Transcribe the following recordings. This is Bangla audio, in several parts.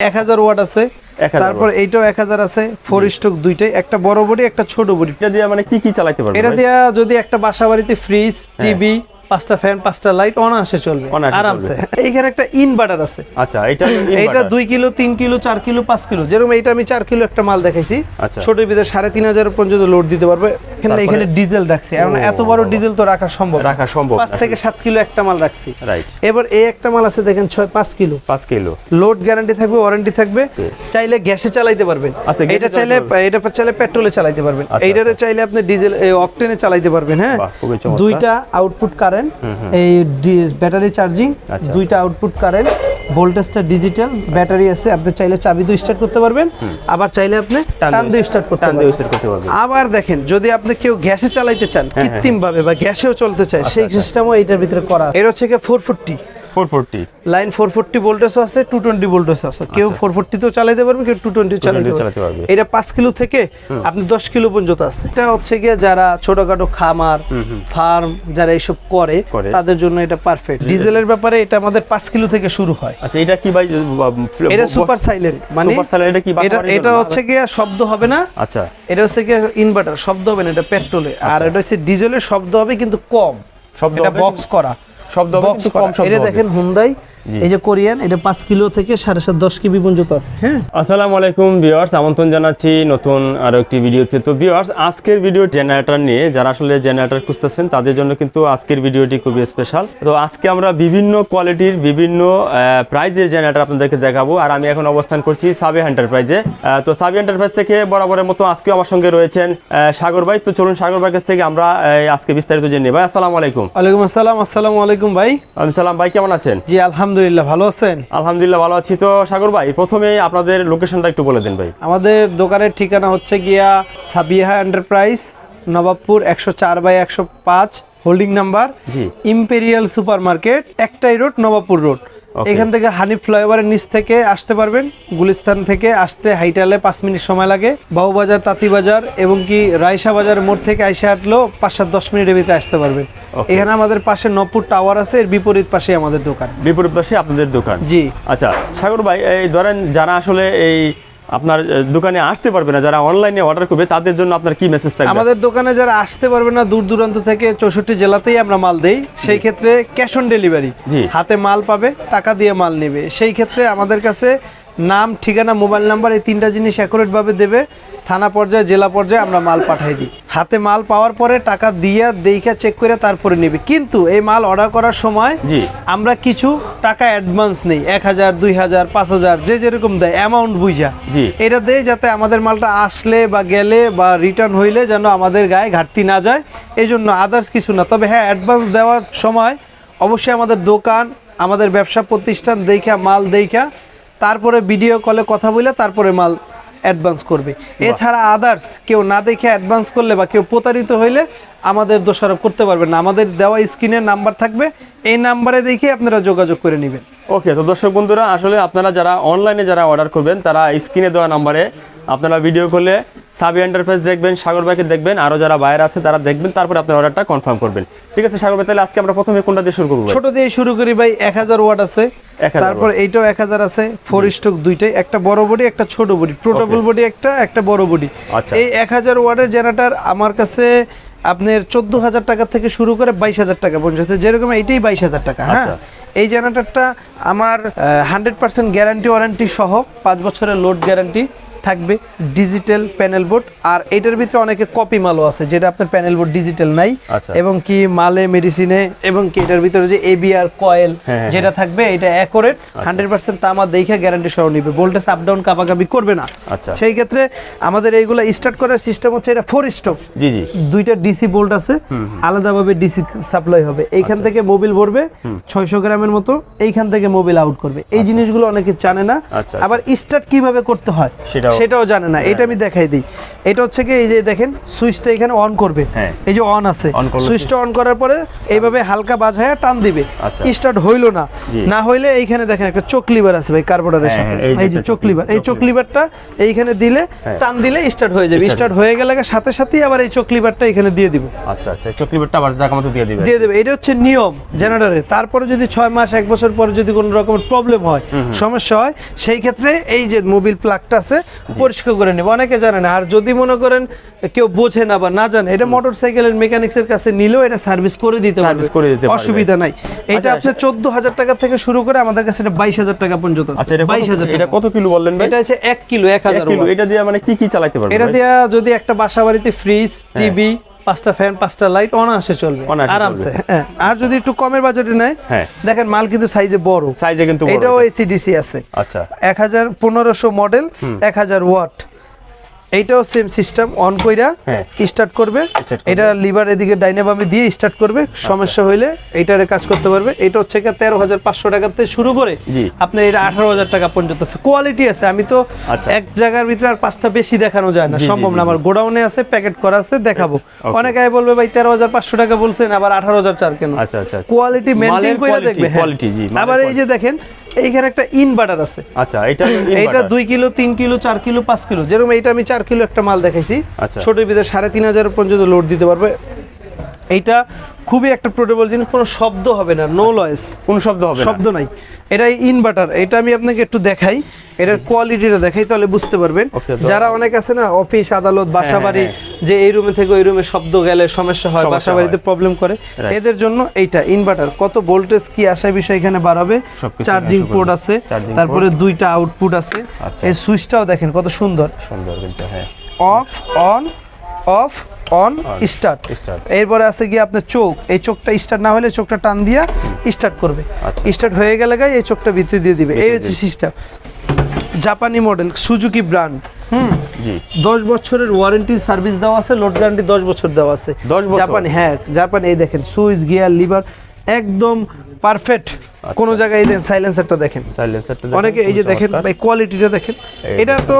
এক হাজার ওয়াট আছে তারপর এইটাও এক হাজার আছে ফোর স্টক দুইটাই একটা বড় বডি একটা ছোট বডি এটা দিয়ে মানে কি কি চালাতে পারবে এটা দিয়ে দিয়া যদি একটা বাসা বাড়িতে ফ্রিজ টিভি পাঁচটা ফ্যান পাঁচটা লাইট অনায়াসে চলবে আরামসে। এইখানে একটা ইনভার্টার আছে। আচ্ছা এটা দুই কিলো তিন কিলো চার কিলো পাঁচ কিলো যেরকম আমি চার কিলো একটা মাল দেখাইছি আচ্ছা। ছোট ভিতরে সাড়ে তিন হাজার পর্যন্ত লোড দিতে পারবে। এখানে এখানে ডিজেল রাখছি। এত বড় ডিজেল তো রাখা সম্ভব রাখা সম্ভব পাঁচ থেকে সাত কিলো একটা মাল রাখছি। এবার এই একটা মাল আছে দেখেন ছয় পাঁচ কিলো। পাঁচ কিলো। লোড গ্যারান্টি থাকবে ওয়ারেন্টি থাকবে। চাইলে গ্যাসে চালাইতে পারবেন। আচ্ছা, এটা চাইলে এটা চাইলে পেট্রোলে চালাইতে পারবেন। আচ্ছা, এইটারে চাইলে আপনি ডিজেল অকটেনে চালাইতে পারবেন হ্যাঁ। দুইটা আউটপুট কারেন্ট এই ব্যাটারি চার্জিং আচ্ছা। দুইটা আউটপুট কারেন্ট ভোল্টেজটা ডিজিটাল ব্যাটারি আছে আপনি চাইলে চাবি দিয়ে স্টার্ট করতে পারবেন আবার চাইলে আপনি টান দিয়ে স্টার্ট করতে পারবেন। আবার দেখেন যদি আপনি কেউ গ্যাসে চালাইতে চান হ্যাঁ, কৃত্রিম ভাবে বা গ্যাসেও চলতে চায় সেই আচ্ছা। সিস্টেমও এটার ভিতরে করা এর হচ্ছে কি four forty four forty line four forty ভোল্টেজও আছে টু টোয়েন্টি ভোল্টেজ আছে। কেউ ফোর ফোরটিতেও চালাইতে পারবে কেউ টু টোয়েন্টি চালাতে চালাতে পারবে। এটা পাঁচ কিলো থেকে আপনি দশ কিলো পর্যন্ত আছে। এটা হচ্ছে গিয়ে যারা ছোটখাটো খামার ফার্ম যারা এইসব করে। তাদের জন্য এটা পারফেক্ট ডিজেলের ব্যাপারে এটা আমাদের পাঁচ কিলো থেকে শুরু হয়। আচ্ছা এটা কি ভাই এটা সুপার সাইলেন্ট মানে Super silent, এটা কি এটা এটা? হচ্ছে গিয়ে শব্দ হবে না। আচ্ছা। এটা হচ্ছে গিয়ে ইনভার্টার শব্দ হবে না এটা পেট্রোলে আর এটা হচ্ছে ডিজেলের শব্দ হবে কিন্তু কম। শব্দ বক্স করা। শব্দ কম শব্দ এটা দেখেন হুন্দাই। এই যে কোরিয়ান এটা পাঁচ কিলো থেকে সাড়ে সাত দশ কেবি পর্যন্ত আছে হ্যাঁ? আসসালামু আলাইকুম ভিউয়ার্স। আমন্ত্রণ জানাচ্ছি নতুন আরও একটি ভিডিওতে। তো ভিউয়ার্স আজকের ভিডিও জেনারেটর নিয়ে যারা আসলে জেনারেটর খুঁজতেছেন তাদের জন্য কিন্তু আজকের ভিডিওটি খুবই স্পেশাল তো আজকে আমরা বিভিন্ন কোয়ালিটির বিভিন্ন প্রাইজের জেনারেটর আপনাদেরকে দেখাবো। আর আমি এখন অবস্থান করছি সাবি এন্টারপ্রাইজে তো সাবি এন্টারপ্রাইজ থেকে বরাবরের মতো আজকে আমার সঙ্গে রয়েছেন সাগর ভাই। তো চলুন সাগর ভাইয়ের কাছ থেকে আমরা আজকে বিস্তারিত জেনে ভাই আসসালামু আলাইকুম। ওয়ালাইকুম আসসালাম আসসালামু আলাইকুম ভাই। আমি সালাম। ভাই কেমন আছেন? জি আলহামদুলিল্লাহ। ভালো আছেন? আলহামদুলিল্লাহ ভালো আছি। তো সাগর ভাই প্রথমে আপনাদের লোকেশনটা একটু বলে দিন ভাই। আমাদের দোকানের ঠিকানা হচ্ছে গিয়া সাবিহা এন্টারপ্রাইজ নবাবপুর একশো চার বাই একশো পাঁচ হোল্ডিং নাম্বার জি। ইম্পেরিয়াল সুপার মার্কেট একটাই রোড নবাবপুর রোড. এখান থেকে হানি ফ্লাইওভারের নিচ থেকে আসতে পারবেন গুলিস্তান থেকে আসতে হাইটালে পাঁচ মিনিট সময় লাগে। বাউবাজার তাঁতিবাজার এবং কি রায়সা বাজার মোড় থেকে আইসে হাঁটলেও পাঁচ সাত দশ মিনিটের ভিতরে আসতে পারবেন। এখানে আমাদের পাশে নপুর টাওয়ার আছে এর বিপরীত পাশে আমাদের দোকান। বিপরীত পাশে আপনাদের দোকান। জি। আচ্ছা সাগর ভাই এই ধরেন যারা আসলে এই আপনার দোকানে আসতে পারবে না যারা অনলাইনে অর্ডার করবে তাদের জন্য আপনার কি মেসেজ থাকবে? আমাদের দোকানে যারা আসতে পারবে না দূর দূরান্ত থেকে চৌষট্টি জেলাতেই আমরা মাল দেই। সেই ক্ষেত্রে ক্যাশ অন ডেলিভারি জি। হাতে মাল পাবে টাকা দিয়ে মাল নেবে। সেই ক্ষেত্রে আমাদের কাছে নাম ঠিকানা মোবাইল নাম্বার এই তিনটা জিনিস অ্যাকুরেট ভাবে দেবে। থানা পর্যায়ে জেলা পর্যায়ে আমরা মাল পাঠাই দিই। হাতে মাল পাওয়ার পরে টাকা দিয়ে দেখা চেক করে তারপরে নেবে। কিন্তু এই মাল অর্ডার করার সময় জি। আমরা কিছু টাকা অ্যাডভান্স নেই। এক হাজার দুই হাজার পাঁচ হাজার যে যেরকম দেয় অ্যামাউন্ট বুঝা। জি। এটা দেয় যাতে আমাদের মালটা আসলে বা গেলে বা রিটার্ন হইলে যেন আমাদের গায়ে ঘাটতি না যায়। এই জন্য আদার্স কিছু না। তবে হ্যাঁ অ্যাডভান্স দেওয়ার সময় অবশ্যই আমাদের দোকান আমাদের ব্যবসা প্রতিষ্ঠান দেখা মাল দেখা তারপরে ভিডিও কলে কথা বলে তারপরে মাল অ্যাডভান্স করবে। এছাড়া আদার্স কেউ না দেখে অ্যাডভান্স করলে বা কেউ প্রতারিত হইলে আমাদের দোষারোপ করতে পারবেন না। আমাদের দেওয়া স্ক্রিনের নাম্বার থাকবে। এই নাম্বারে দেখে আপনারা যোগাযোগ করে নেবেন। ওকে তো দর্শক বন্ধুরা আসলে আপনারা যারা অনলাইনে যারা অর্ডার করবেন তারা স্ক্রিনে দেওয়া নাম্বারে আপনারা ভিডিও করলে সাবি এন্টারপ্রাইজ দেখবেন সাগর ভাইকে দেখবেন আরও যারা বাইরে আছে তারা দেখবেন তারপরে আপনার অর্ডারটা কনফার্ম করবেন। ঠিক আছে সাগর ভাই তাহলে আজকে আমরা প্রথমে কোনটা দিয়ে শুরু করব? ছোট দিয়ে শুরু করি ভাই এক হাজার ওয়াট আছে। 1000 তারপর এইটাও এক হাজার আছে ফোর স্টক দুইটাই একটা বড় বডি একটা ছোট বডি প্রোটোবল বডি একটা একটা বড় বডি আচ্ছা। এই এক হাজার ওয়ার্ডের জেনারেটার আমার কাছে আপনার চোদ্দ হাজার টাকা থেকে শুরু করে বাইশ হাজার টাকা পর্যন্ত যেরকম এইটাই বাইশ হাজার টাকা হ্যাঁ? আচ্ছা। এই জেনারেটারটা আমার হান্ড্রেড পার্সেন্ট গ্যারান্টি ওয়ারেন্টি সহ পাঁচ বছরের লোড গ্যারান্টি থাকবে ডিজিটাল প্যানেল বোর্ড আর এটার ভিতরে অনেকে কপি মালও আছে যেটা আপনার প্যানেল বোর্ড ডিজিটাল নাই আচ্ছা। এবং কি মালে মেডিসিনে এবং কি এটার ভিতরে যে এবিআর কয়েল হ্যাঁ, হ্যাঁ, যেটা থাকবে এটা অ্যাকোরেট হান্ড্রেড পার্সেন্ট তামা দেখে গ্যারান্টি সহ নিবে। ভোল্টেজ আপ ডাউন কাপাকাপি করবে না। আচ্ছা। সেই ক্ষেত্রে আমাদের এইগুলো স্টার্ট করার সিস্টেম হচ্ছে এটা ফোর স্টক জি জি। দুইটা ডিসি বোল্ট আছে আলাদাভাবে ডিসি সাপ্লাই হবে। এইখান আচ্ছা। থেকে মোবিল ভরবে ছয়শো গ্রামের মতো এইখান থেকে মোবিল আউট করবে। এই জিনিসগুলো অনেকে জানে না। আবার স্টার্ট কীভাবে করতে হয়? সেটা সেটাও সেটাও জানে না এটা আমি দেখাই দিই। এটা হচ্ছে কি এই যে দেখেন সুইচটা এখানে অন করবে। হ্যাঁ। এই যে অন আছে। সুইচটা অন করার পরে এইভাবে হালকা বাজায় টান দিবে। আচ্ছা। স্টার্ট হইল না। না হইলে এইখানে দেখেন একটা চোখ লিভার আছে ভাই কার্বোরেটরের হ্যাঁ, সাথে। হ্যাঁ, এই যে চোখ চোখ লিভার এই চোখ চোখ লিভারটা এইখানে দিলে হ্যাঁ। টান দিলে স্টার্ট হয়ে যাবে। স্টার্ট হয়ে গেলে সাথে সাথেই আবার এই চোখ লিভারটা এখানে দিয়ে দিব। আচ্ছা আচ্ছা চকলিবারটা আবার জায়গা মতো দিয়ে দিবে। দিয়ে দেবে। এটা হচ্ছে নিয়ম জেনারেটরে তারপরে যদি ছয় মাস এক বছর পরে যদি কোনো রকমের প্রবলেম হয় সমস্যা হয় সেই ক্ষেত্রে এই যে মোবিল প্লাগটা আছে পরিষ্কার করে নেবে। অনেকে জানেন আর যদি মনে করেন কেউ বোঝে না বা না জানে এটা মোটর সাইকেলের মেকানিক্সের কাছে নিলেও এটা সার্ভিস করে দিতে সার্ভিস করে দিতে অসুবিধা নাই। এটা আচ্ছা, আপনার চোদ্দ হাজার টাকা থেকে শুরু করে আমাদের কাছে এটা বাইশ হাজার টাকা পর্যন্ত আচ্ছা আছে এটা বাইশ হাজার এটা কত কিলো বললেন ভাই? এটা হচ্ছে এক কিলো এক এক হাজার কিলো এটা দিয়ে মানে কি কি চালাতে পারবে এটা দিয়ে যদি একটা বাসা বাড়িতে ফ্রিজ টিভি পাঁচটা ফ্যান পাঁচটা লাইট অনায়াসে চলবে আরামসে হ্যাঁ। আর যদি একটু কমের বাজেটে নেয় হ্যাঁ। দেখেন মাল কিন্তু সাইজে বড়। সাইজে কিন্তু এটাও এটা। এসিডিসি আছে। আচ্ছা। এক হাজার পনেরোশো মডেল এক হাজার ওয়াট এইটাও সেম সিস্টেম অন কইরা হ্যাঁ। স্টার্ট করবে। এটা লিভার এদিকে ডাইনে বামে দিয়ে স্টার্ট করবে। সমস্যা হইলে এইটারে কাজ করতে পারবে। এটা হচ্ছে কি তেরো হাজার পাঁচশো টাকা থেকে শুরু করে। আপনার এটা আঠারো হাজার টাকা পর্যন্ত আছে। কোয়ালিটি আছে। আমি তো আচ্ছা। এক জায়গার ভিতরে আর পাঁচটা বেশি দেখানো যায় না। সম্ভব না। আমার গোডাউনে আছে প্যাকেট করা আছে দেখাবো. অনেকে বলবে ভাই তেরো হাজার পাঁচশো টাকা বলছেন আবার আঠারো হাজার চার কেন? আচ্ছা আচ্ছা আচ্ছা। কোয়ালিটি মেনটেন মালের করে দেখবে হ্যাঁ। quality, জি, আবার এই যে দেখেন এইখানে একটা ইনভার্টার আছে। আচ্ছা এটা এইটা দুই কিলো তিন কিলো চার কিলো পাঁচ কিলো যেরকম এটা আমি চার কিলো একটা মাল দেখাইছি আচ্ছা। ছোট ভিতরে সাড়ে তিন হাজার পর্যন্ত লোড দিতে পারবে এইটা খুবই একটা পোর্টেবল জিনিস কোনো শব্দ হবে না নো লয়েস কোন শব্দ হবে শব্দ নাই। এটা ইনভার্টার এটা আমি আপনাকে একটু দেখাই এটার কোয়ালিটিটা দেখাই তাহলে বুঝতে পারবেন। যারা অনেক আছে না অফিস আদালত বাসা হ্যাঁ, বাড়ি হ্যাঁ। যে এই রুমে থেকে ওই রুমে শব্দ গেলে সমস্যা হয় বাসা বাড়িতে প্রবলেম করে। এদের জন্য এইটা ইনভার্টার কত ভোল্টেজ কি আসা বিষয় এখানে বাড়াবে? চার্জিং পোর্ট আছে তারপরে দুইটা আউটপুট আছে। আচ্ছা। এই সুইচটাও দেখেন কত সুন্দর। সুন্দর কিন্তু হ্যাঁ। Off on off on start. এরপরে আছে কি আপনার চোখ। এই চোখটা স্টার্ট না হলে চোখটা টান দিয়া স্টার্ট করবে। আচ্ছা। স্টার্ট হয়ে গেলে গায়ে এই চোখটা ভিতরে দিয়ে দিবে। এই হচ্ছে সিস্টেম জাপানি মডেল সুজুকি ব্র্যান্ড হুম। দশ বছরের ওয়ারেন্টি সার্ভিস দেওয়া আছে লোড গ্যারান্টি দশ বছর দেওয়া আছে। 10 বছর? জাপানি হ্যাঁ জাপানি এই দেখেন সুইচ গিয়ার লিভার একদম পারফেক্ট আচ্ছা। কোন জায়গায় এই দেখেন। সাইলেন্সারটা দেখেন সাইলেন্সারটা অনেকে এই যে দেখেন ভাই কোয়ালিটিটা দেখেন। এটা তো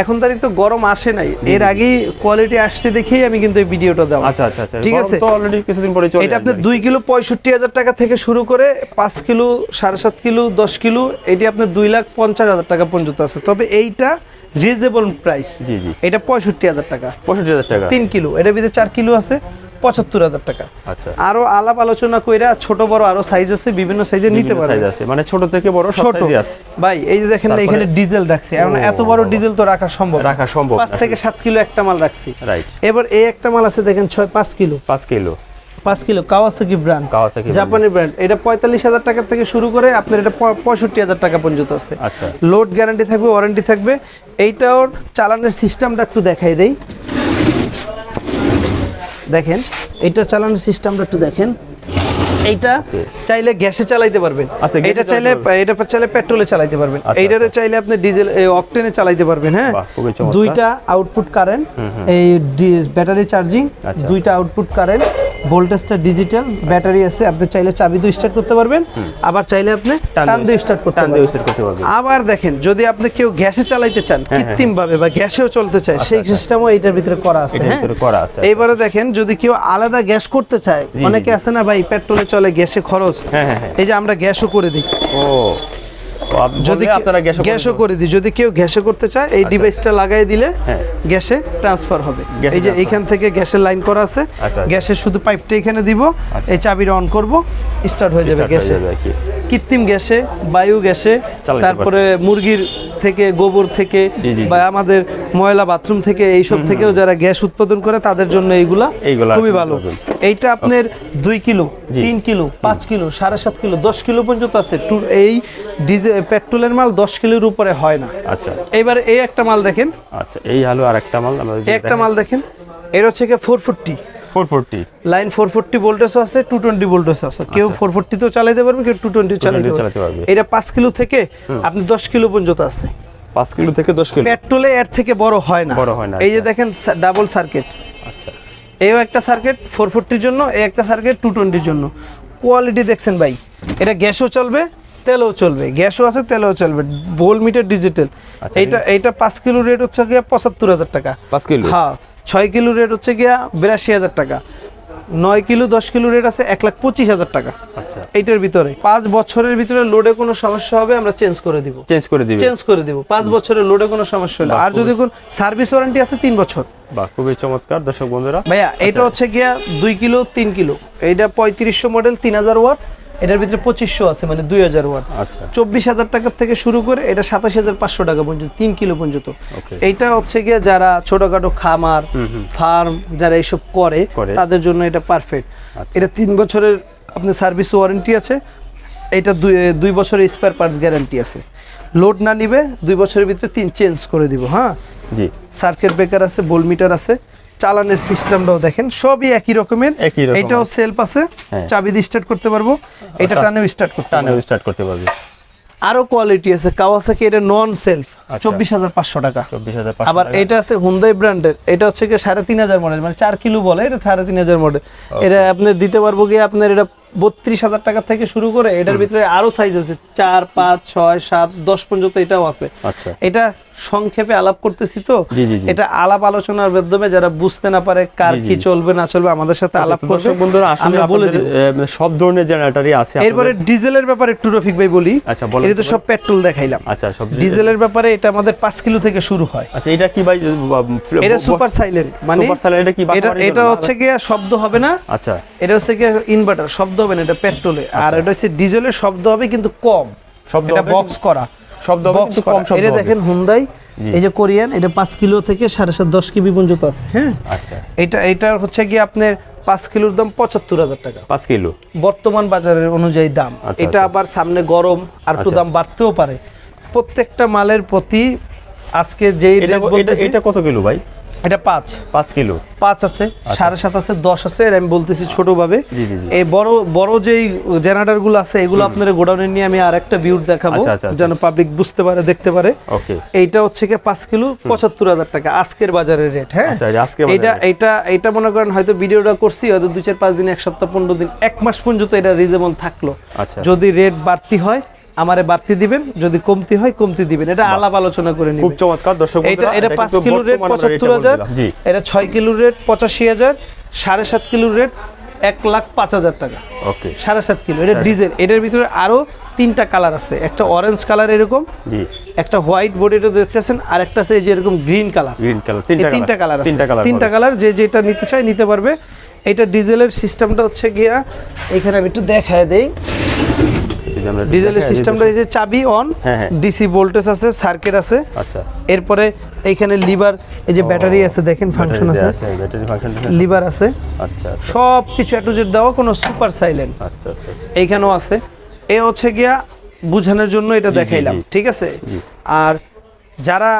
এখন তারিখ তো গরম আসে নাই। এর আগেই কোয়ালিটি আসছে দেখেই আমি কিন্তু এই ভিডিওটা দেব আচ্ছা আচ্ছা আচ্ছা। ঠিক আছে? তো অলরেডি কিছুদিন পরে চলে এটা আপনি আপনার আর কি। দুই কিলো পঁয়ষট্টি হাজার টাকা থেকে শুরু করে 5 কিলো সাড়ে সাত কিলো দশ কিলো এটি আপনি দুই লাখ পঞ্চাশ হাজার টাকা পর্যন্ত আছে। তবে এইটা রিজনেবল প্রাইস জি জি। এটা পঁয়ষট্টি হাজার টাকা। পঁয়ষট্টি হাজার টাকা। 3 কিলো এটার ভিতরে 4 কিলো আছে। পঁচাত্তর হাজার টাকা। আচ্ছা। আরও আলাপ আলোচনা কইরা ছোট বড় আরও সাইজ আছে বিভিন্ন সাইজে নিতে পারবে। মানে ছোট থেকে বড় ছোট। আছে। ভাই এই যে দেখেন এখানে ডিজেল রাখছে। এখন এত বড় ডিজেল তো রাখা সম্ভব। রাখা সম্ভব। থেকে কিলো একটা মাল রাখছি। রাইট এবার এই একটা মাল আছে দেখেন ছয় পাঁচ কিলো। পাঁচ কিলো। পাঁচ কিলো কাওয়াসাকি ব্র্যান্ড brand। জাপানি ব্র্যান্ড এটা পঁয়তাল্লিশ হাজার টাকা থেকে শুরু করে আপনার এটা পঁয়ষট্টি হাজার টাকা পর্যন্ত আছে। আচ্ছা। লোড গ্যারান্টি থাকবে ওয়ারেন্টি থাকবে। এইটাও চালানোর সিস্টেমটা একটু দেখাই দেই। দেখেন এটা চালানোর সিস্টেমটা একটু দেখেন। এইটা চাইলে গ্যাসে চালাইতে পারবেন। আচ্ছা, এটা চাইলে এটা চাইলে পেট্রোলে চালাইতে পারবেন। আচ্ছা, এইটারে চাইলে আপনি ডিজেল অকটেনে চালাইতে পারবেন হ্যাঁ। দুইটা আউটপুট কারেন্ট এই ব্যাটারি চার্জিং আচ্ছা। দুইটা আউটপুট কারেন্ট ভোল্টেজটা ডিজিটাল ব্যাটারি আছে আপনি চাইলে চাবি দিয়ে স্টার্ট করতে পারবেন আবার চাইলে আপনি টান দিয়ে স্টার্ট করতে পারবেন start করতে পারবেন। আবার দেখেন যদি আপনি কেউ গ্যাসে চালাইতে চান কৃত্রিম ভাবে বা গ্যাসেও চলতে চায় সেই আচ্ছা। সিস্টেমও এইটার ভিতরে করা আছে এটার হ্যাঁ ভিতরে করা আছে, আচ্ছা। এইবারে দেখেন যদি কেউ আলাদা গ্যাস করতে চায় অনেকে। আছে না ভাই পেট্রোলে চলে গ্যাসে খরচ হ্যাঁ হ্যাঁ হ্যাঁ এই যে আমরা গ্যাসও করে দিই ও যদি আপনারা গ্যাসও করে গ্যাসও করে দিই। যদি কেউ গ্যাসে করতে চায় এই ডিভাইসটা লাগাই দিলে হ্যাঁ। গ্যাসে ট্রান্সফার হবে। এই যে এইখান থেকে গ্যাসের লাইন করা আছে। আচ্ছা। গ্যাসের শুধু পাইপটা এখানে দিব। আচ্ছা। এই চাবিটা অন করব। স্টার্ট হয়ে যাবে গ্যাসে। আর কি। কৃত্রিম গ্যাসে বায়ু গ্যাসে তারপরে মুরগির থেকে গোবর থেকে বা আমাদের ময়লা বাথরুম থেকে এইসব থেকেও যারা গ্যাস উৎপাদন করে তাদের জন্য এইগুলা খুবই ভালো। এইটা আপনার দুই কিলো তিন কিলো পাঁচ কিলো সাড়ে সাত কিলো দশ কিলো পর্যন্ত আছে। এই ডিজে পেট্রোলের মাল দশ কিলোর উপরে হয় না। আচ্ছা। এইবার এই একটা মাল দেখেন। আচ্ছা এই হলো আর একটা মাল একটা মাল দেখেন। এর হচ্ছে four forty four forty line four forty ভোল্টেজও আছে টু টোয়েন্টি ভোল্টেজ আছে। কেউ ফোর ফোরটিতেও চালাইতে পারবে কেউ টু 220 চালাতে পারবে। এটা পাঁচ কিলো থেকে আপনি দশ কিলো পর্যন্ত আছে। পাঁচ কিলো থেকে দশ কিলো? পেট্রোলে এর থেকে বড় হয় না। বড় হয় না, এই যে আচ্ছা। দেখেন ডাবল সার্কিট আচ্ছা। এও একটা সার্কিট ফোর ফোরটির জন্য এই একটা সার্কিট টু টোয়েন্টির জন্য। কোয়ালিটি দেখছেন ভাই এটা গ্যাসও চলবে তেলেও চলবে। গ্যাসও আছে তেলেও চলবে। বোল মিটার ডিজিটাল। আচ্ছা, এইটা এইটা পাঁচ কিলো রেট হচ্ছে গিয়া পঁচাত্তর হাজার টাকা। পাঁচ কিলো? হ্যাঁ। ছয় কিলো রেট হচ্ছে গিয়া বিরাশি হাজার টাকা। নয় কিলো দশ কিলো রেট আছে এক লাখ পঁচিশ হাজার টাকা। আচ্ছা। এইটার ভিতরে। পাঁচ বছরের ভিতরে লোডে কোনো সমস্যা হবে আমরা চেঞ্জ করে দিব। চেঞ্জ করে দিবে। চেঞ্জ করে দিব। পাঁচ বছরের লোডে কোনো সমস্যা হলে। আর যদি কোন সার্ভিস ওয়ারেন্টি আছে তিন বছর। বাহ খুবই চমৎকার। দর্শক বন্ধুরা ভাইয়া এটা হচ্ছে গিয়া দুই কিলো তিন কিলো। এইটা পঁয়ত্রিশশো মডেল তিন হাজার ওয়াট এটার ভিতরে পঁচিশশো আছে মানে দুই হাজার ওয়াট। আচ্ছা। চব্বিশ হাজার টাকা থেকে শুরু করে এটা সাতাশ হাজার পাঁচশো টাকা পর্যন্ত তিন কিলো পর্যন্ত। এইটা হচ্ছে গিয়ে যারা ছোটখাটো খামার ফার্ম যারা এইসব করে করে। তাদের জন্য এটা পারফেক্ট আচ্ছা। এটা তিন বছরের আপনার সার্ভিস ওয়ারেন্টি আছে। এটা দুই দুই বছরের স্পেয়ার পার্টস গ্যারান্টি আছে। লোড না নিবে দুই বছরের ভিতরে তিন চেঞ্জ করে দিব হ্যাঁ? জি। সার্কিট ব্রেকার আছে বোল মিটার আছে। চালানের সিস্টেমটাও দেখেন সবই একই রকমের। এটাও সেলফ আছে। হ্যাঁ। চাবি দিয়ে স্টার্ট করতে পারব। এটা। টানেও স্টার্ট করতে টানেও স্টার্ট করতে পারবে। আরও কোয়ালিটি আছে। কাওয়াসাকি এটা নন সেলফ। চব্বিশ হাজার পাঁচশো টাকা। আবার এটা আছে হুন্দাই ব্র্যান্ডের এটা হচ্ছে সাড়ে তিন হাজার মডেল মানে চার কিলো বলে এটা সাড়ে তিন হাজার মডেল এটা আপনি দিতে পারব কি আপনার এটা বত্রিশ হাজার টাকা থেকে শুরু করে এটার ভিতরে আরও সাইজ আছে চার পাঁচ ছয় সাত দশ পর্যন্ত এটাও আছে। আচ্ছা। এটা সংক্ষেপে আলাপ করতেছি তো। এটা আলাপ আলোচনার মাধ্যমে যারা বুঝতে না পারে কার। কি চলবে না চলবে আমাদের সাথে আলাপ তো করবে। বন্ধুরা আসলে বলে সব ধরনের জেনারেটরই আছে এরপরে ডিজেলের ব্যাপারে একটু রফিক ভাই বলি। আচ্ছা বলেন এটা তো সব পেট্রোল দেখাইলাম। আচ্ছা সব ডিজেলের ব্যাপারে এটা আমাদের পাঁচ কিলো থেকে শুরু হয়। আচ্ছা এটা কি ভাই এটা সুপার সাইলেন্ট মানে সুপার সাইলেন্ট এটা কি এটা? হচ্ছে গিয়ে শব্দ হবে না? আচ্ছা। এটা হচ্ছে কি ইনভার্টার শব্দ হবে না এটা পেট্রোলে। আর আচ্ছা। এটা হচ্ছে ডিজেলের শব্দ হবে কিন্তু কম। শব্দ এটা বক্স করা। শব্দ হবে কিন্তু কম শব্দ এটা দেখেন হুন্দাই জি। এই যে কোরিয়ান এটা পাঁচ কিলো থেকে সাড়ে সাত দশ কেবি পর্যন্ত আছে হ্যাঁ? আচ্ছা। এটা এটা হচ্ছে কি আপনার পাঁচ কিলোর দাম পঁচাত্তর হাজার টাকা। পাঁচ কিলো? বর্তমান বাজারের অনুযায়ী দাম। আচ্ছা, এটা আচ্ছা। আবার সামনে গরম আর একটু। দাম বাড়তেও পারে। প্রত্যেকটা মালের প্রতি আজকে যেই এটা এটা বলতেছি, এটা কত কিলো ভাই? এটা পাঁচ। পাঁচ কিলো। পাঁচ আছে সাড়ে সাত আছে দশ আছে এর আমি বলতেছি ছোট ভাবে। এই বড় বড় যেই জেনারেটরগুলো আছে এগুলো আপনার গোডাউনে নিয়ে আমি আর একটা ভিউ দেখাবো আচ্ছা, আচ্ছা, আচ্ছা, যেন পাবলিক বুঝতে পারে দেখতে পারে। ওকে এইটা হচ্ছে কি পাঁচ কিলো পঁচাত্তর হাজার টাকা আজকের বাজারের রেট হ্যাঁ? আচ্ছা, এটা এটা এটা মনে করেন হয়তো ভিডিওটা করছি হয়তো দুই চার পাঁচ দিন এক সপ্তাহ পনেরো দিন এক মাস পর্যন্ত এটা রিজনেবল থাকল। আচ্ছা। যদি রেট বাড়তি হয় আমারে বাড়তি দিবেন যদি কমতি হয় কমতি দিবেন। এটা আলাপ আলোচনা করে খুব চমৎকার দর্শক এটা এটা পাঁচ কিলো রেট বর্তমান পঁচাত্তর rate এ হাজার বলছিলাম। জি। এটা ছয় কিলো রেট পঁচাশি হাজার সাড়ে সাত কিলো রেট এক লাখ পাঁচ হাজার টাকা। ওকে। সাড়ে সাত কিলো। এটা ডিজেল। এটার ভিতরে আরও তিনটা কালার আছে। একটা অরেঞ্জ কালার এরকম একটা হোয়াইট বডি এটা দেখতেছেন আর একটা আছে যে এরকম গ্রিন কালার। Green colour. তিনটা কালার। আছে। তিনটা কালার তিনটা কালার যে যেটা নিতে চায় নিতে পারবে। এটা ডিজেলের সিস্টেমটা হচ্ছে গিয়া এখানে আমি একটু দেখায় দেই। ডিজেলের সিস্টেমটা এই যে চাবি অন। ডিসি ভোল্টেজ আছে সার্কিট আছে। আচ্ছা। এরপরে এইখানে লিভার এই যে ব্যাটারি আছে দেখেন ফাংশন আছে। ব্যাটারি ফাংশন লিভার আছে। আচ্ছা আচ্ছা। সব কিছু এ টু জেড দেওয়া কোনো সুপার সাইলেন্ট আচ্ছা আচ্ছা আচ্ছা। এইখানেও আছে। এ হচ্ছে গিয়া বুঝানোর জন্য এটা দেখাইলাম ঠিক আছে? আর যারা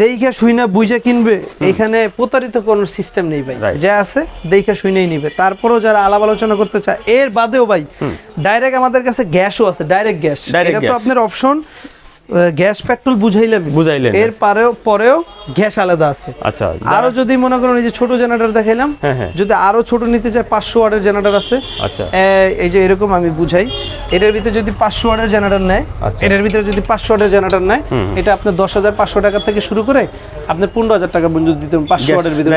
দেইখা শুইনা বুঝে কিনবে এখানে প্রতারিত কোনো সিস্টেম নেই ভাই. যা আছে দেইখা শুইনাই নিবে। তারপরেও যারা আলাপ আলোচনা করতে চায় এর বাদেও ভাই ডাইরেক্ট আমাদের কাছে গ্যাসও আছে ডাইরেক্ট গ্যাস। এটা তো আপনার অপশন গ্যাস পেট্রোল বুঝাইলাম বুঝাইলেন। এর পরেও পরেও গ্যাস আলাদা আছে। আচ্ছা আরও যদি মনে করেন এই যে ছোট জেনারেটর দেখাইলাম হ্যাঁ, হ্যাঁ। যদি আরও ছোট নিতে চায় পাঁচশো ওয়াটের জেনারেটর আছে। আচ্ছা। এই যে এরকম আমি বুঝাই। এটার ভিতরে যদি পাঁচশো ওয়াটের জেনারেটর নেয় আচ্ছা। এটার ভিতরে যদি পাঁচশো ওয়াটের জেনারেটর নেয় এটা আপনার দশ হাজার পাঁচশো টাকা থেকে শুরু করে আপনার পনেরো হাজার টাকা পর্যন্ত দিতে পাঁচশো ওয়াটের ভিতরে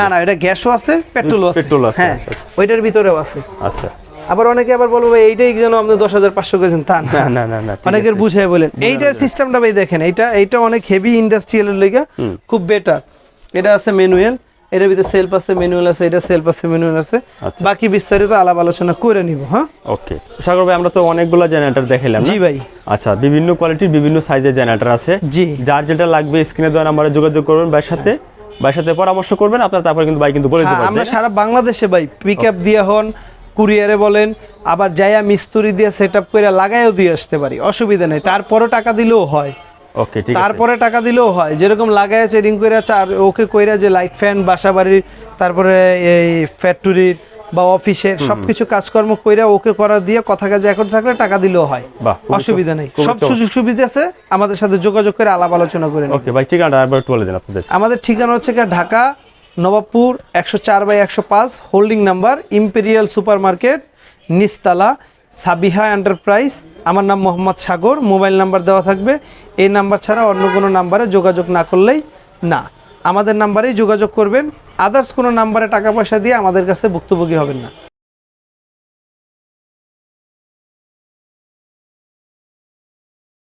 না না এটা গ্যাসও আছে পেট্রোলও আছে। পেট্রোল আছে, হ্যাঁ আচ্ছা, আচ্ছা। ওইটার ভিতরেও আছে। আচ্ছা। আবার অনেকে আবার বলব ভাই এইটাই যেন আপনি দশ হাজার পাঁচশো করেছেন তা না। না না না অনেকের। বুঝাই বলেন এইটার সিস্টেমটা ভাই দেখেন এইটা এইটা অনেক হেভি ইন্ডাস্ট্রিয়ালের লেগে খুব বেটার এটা আছে ম্যানুয়াল এটার ভিতরে সেলফ আছে ম্যানুয়াল আছে এটা সেলফ আছে ম্যানুয়াল আছে। আচ্ছা। বাকি বিস্তারিত আলাপ আলোচনা করে নিব হ্যাঁ? ওকে। সাগর ভাই আমরা তো অনেকগুলো জেনারেটর দেখাইলাম জি ভাই। আচ্ছা বিভিন্ন কোয়ালিটির বিভিন্ন সাইজের জেনারেটর আছে। জি। যার যেটা লাগবে স্ক্রিনে দেওয়া নাম্বারে যোগাযোগ করবেন ভাইয়ের সাথে। ভাইয়ের সাথে পরামর্শ করবেন আপনার তারপর কিন্তু ভাই কিন্তু বলে দিতে হ্যাঁ, আমরা সারা বাংলাদেশে ভাই পিক আপ দিয়ে হন কুরিয়ারে বলেন আবার যাইয়া মিস্ত্রি দিয়ে সেট আপ করে লাগাইও দিয়ে আসতে পারি অসুবিধা নেই। তারপরও টাকা দিলেও হয়। ওকে ঠিক তারপরে টাকা দিলেও হয়। যেরকম লাগাইয়া চেরিং কইরা চার ওকে কইরা যে লাইট ফ্যান বাসা বাড়ির তারপরে এই ফ্যাক্টরির বা অফিসের সবকিছু কাজকর্ম কইরা ওকে করা দিয়ে কথা কাজে এখন থাকলে টাকা দিলেও হয়। খুবই অসুবিধা নেই। সব সুযোগ সুবিধা আছে। আমাদের সাথে যোগাযোগ করে আলাপ আলোচনা করে ওকে ভাই ঠিকানা একবার একটু বলে দিন আপনাদের। আমাদের ঠিকানা হচ্ছে ঢাকা নবাবপুর একশো চার বাই একশো পাঁচ holding number imperial super market নিস্তালা Sabiha enterprise আমার নাম মোহাম্মদ সাগর, মোবাইল নাম্বার দেওয়া থাকবে। এই নাম্বার ছাড়া অন্য কোনো নাম্বারে যোগাযোগ না করলেই না। আমাদের নাম্বারেই যোগাযোগ করবেন। আদার্স কোনো নাম্বারে টাকা পয়সা দিয়ে আমাদের কাছে ভুক্তভোগী হবেন না।